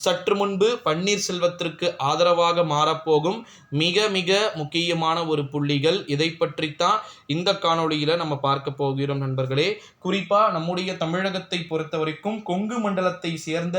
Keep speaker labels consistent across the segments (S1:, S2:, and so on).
S1: சற்று முன்பு பன்னீர்செல்வத்திற்கு ஆதரவாக மாறப்போகும் மிக மிக முக்கியமான ஒரு புள்ளிகள் இதை பற்றித்தான் இந்த காணொளியில் நம்ம பார்க்க போகிறோம் நண்பர்களே. குறிப்பாக நம்முடைய தமிழகத்தை பொறுத்த வரைக்கும் கொங்கு மண்டலத்தை சேர்ந்த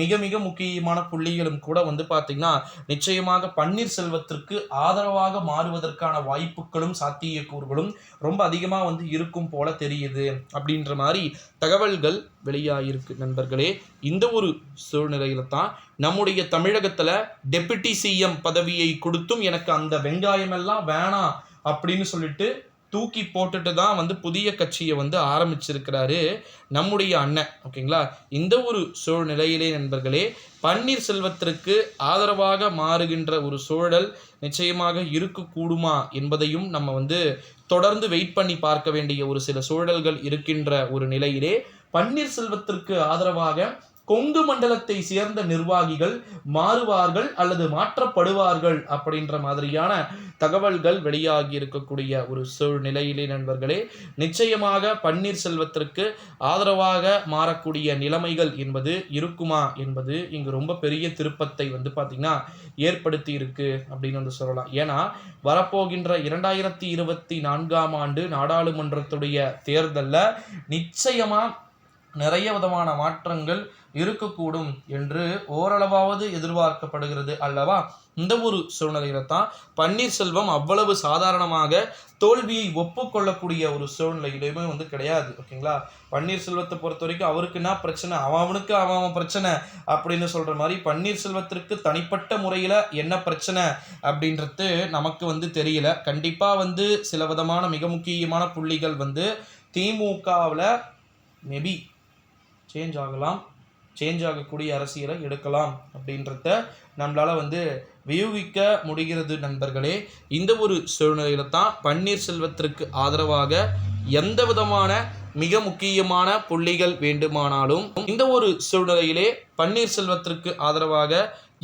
S1: மிக மிக முக்கியமான புள்ளிகளும் கூட வந்து பார்த்திங்கன்னா நிச்சயமாக பன்னீர்செல்வத்திற்கு ஆதரவாக மாறுவதற்கான வாய்ப்புகளும் சாத்தியக்கூறுகளும் ரொம்ப அதிகமாக வந்து இருக்கும் போல தெரியுது அப்படின்ற மாதிரி தகவல்கள் வெளியாகிருக்கு நண்பர்களே. இந்த ஒரு சூழ்நிலையில தான் நம்முடைய தமிழகத்தில் டெபுட்டி சிஎம் பதவியை கொடுத்தும் எனக்கு அந்த வெங்காயமெல்லாம் வேணாம் அப்படின்னு சொல்லிட்டு தூக்கி போட்டுட்டு தான் வந்து புதிய கட்சியை வந்து ஆரம்பிச்சிருக்கிறாரு நம்முடைய அண்ணன் ஓகேங்களா? இந்த ஒரு சூழ்நிலையிலே நண்பர்களே பன்னீர்செல்வத்திற்கு ஆதரவாக மாறுகின்ற ஒரு சூழல் நிச்சயமாக இருக்கக்கூடுமா என்பதையும் நம்ம வந்து தொடர்ந்து வெயிட் பண்ணி பார்க்க வேண்டிய ஒரு சில சூழல்கள் இருக்கின்ற ஒரு நிலையிலே பன்னீர்செல்வத்திற்கு ஆதரவாக கொங்கு மண்டலத்தை சேர்ந்த நிர்வாகிகள் மாறுவார்கள் அல்லது மாற்றப்படுவார்கள் அப்படின்ற மாதிரியான தகவல்கள் வெளியாகி இருக்கக்கூடிய ஒரு சூழ்நிலையிலே நண்பர்களே நிச்சயமாக பன்னீர்செல்வத்திற்கு ஆதரவாக மாறக்கூடிய நிலைமைகள் என்பது இருக்குமா என்பது இங்கு ரொம்ப பெரிய திருப்பத்தை வந்து பார்த்தீங்கன்னா ஏற்படுத்தி இருக்கு அப்படின்னு வந்து சொல்லலாம். ஏன்னா வரப்போகின்ற இரண்டாயிரத்தி இருபத்தி நான்காம் ஆண்டு நாடாளுமன்றத்துடைய தேர்தலில் நிச்சயமாக நிறைய விதமான மாற்றங்கள் இருக்கக்கூடும் என்று ஓரளவாவது எதிர்பார்க்கப்படுகிறது அல்லவா? இந்த ஒரு சூழ்நிலையில தான் பன்னீர்செல்வம் அவ்வளவு சாதாரணமாக தோல்வியை ஒப்புக்கொள்ளக்கூடிய ஒரு சூழ்நிலையிலுமே வந்து கிடையாது ஓகேங்களா? பன்னீர்செல்வத்தை பொறுத்த வரைக்கும் அவருக்கு என்ன பிரச்சனை? அவனுக்கு அவன் அவன் பிரச்சனை அப்படின்னு சொல்ற மாதிரி பன்னீர்செல்வத்திற்கு தனிப்பட்ட முறையில் என்ன பிரச்சனை அப்படின்றது நமக்கு வந்து தெரியல. கண்டிப்பாக வந்து சில விதமான மிக முக்கியமான புள்ளிகள் வந்து திமுகவில் மேபி சேஞ்ச் ஆகலாம். சேஞ்ச் ஆகக்கூடிய அரசியலை எடுக்கலாம் அப்படின்றத நம்மளால் வந்து வியூகிக்க முடிகிறது நண்பர்களே. இந்த ஒரு சூழ்நிலையில தான் பன்னீர்செல்வத்திற்கு ஆதரவாக எந்த விதமான மிக முக்கியமான புள்ளிகள் வேண்டுமானாலும் இந்த ஒரு சூழ்நிலையிலே பன்னீர்செல்வத்திற்கு ஆதரவாக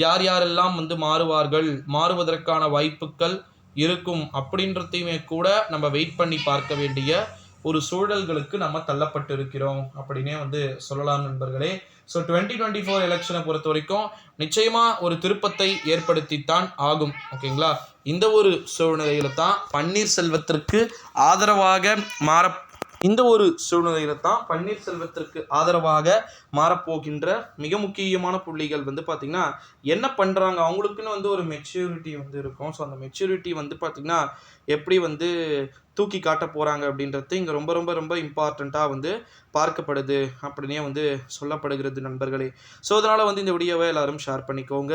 S1: யார் யாரெல்லாம் வந்து மாறுவார்கள் மாறுவதற்கான வாய்ப்புகள் இருக்கும் அப்படின்றதையுமே கூட நம்ம வெயிட் பண்ணி பார்க்க வேண்டிய ஒரு சூழல்களுக்கு நம்ம தள்ளப்பட்டு இருக்கிறோம் அப்படின்னே வந்து சொல்லலாம் நண்பர்களே. ஸோ டுவெண்ட்டி டுவெண்ட்டி ஃபோர் எலெக்ஷனை பொறுத்த வரைக்கும் நிச்சயமாக ஒரு திருப்பத்தை ஏற்படுத்தித்தான் ஆகும். ஓகேங்களா இந்த ஒரு சூழ்நிலையில தான் பன்னீர்செல்வத்திற்கு ஆதரவாக மாற இந்த ஒரு சூழ்நிலையில தான் பன்னீர்செல்வத்திற்கு ஆதரவாக மாறப்போகின்ற மிக முக்கியமான புள்ளிகள் வந்து பார்த்திங்கன்னா என்ன பண்ணுறாங்க அவங்களுக்குன்னு வந்து ஒரு மெச்சூரிட்டி வந்து இருக்கும். ஸோ அந்த மெச்சூரிட்டி வந்து பார்த்திங்கன்னா எப்படி வந்து தூக்கி காட்ட போகிறாங்க அப்படின்றது இங்கே ரொம்ப ரொம்ப ரொம்ப இம்பார்ட்டண்ட்டாக வந்து பார்க்கப்படுது அப்படின்னே வந்து சொல்லப்படுகிறது நண்பர்களே. ஸோ அதனால் வந்து இந்த வீடியோவை எல்லாரும் ஷேர் பண்ணிக்கோங்க.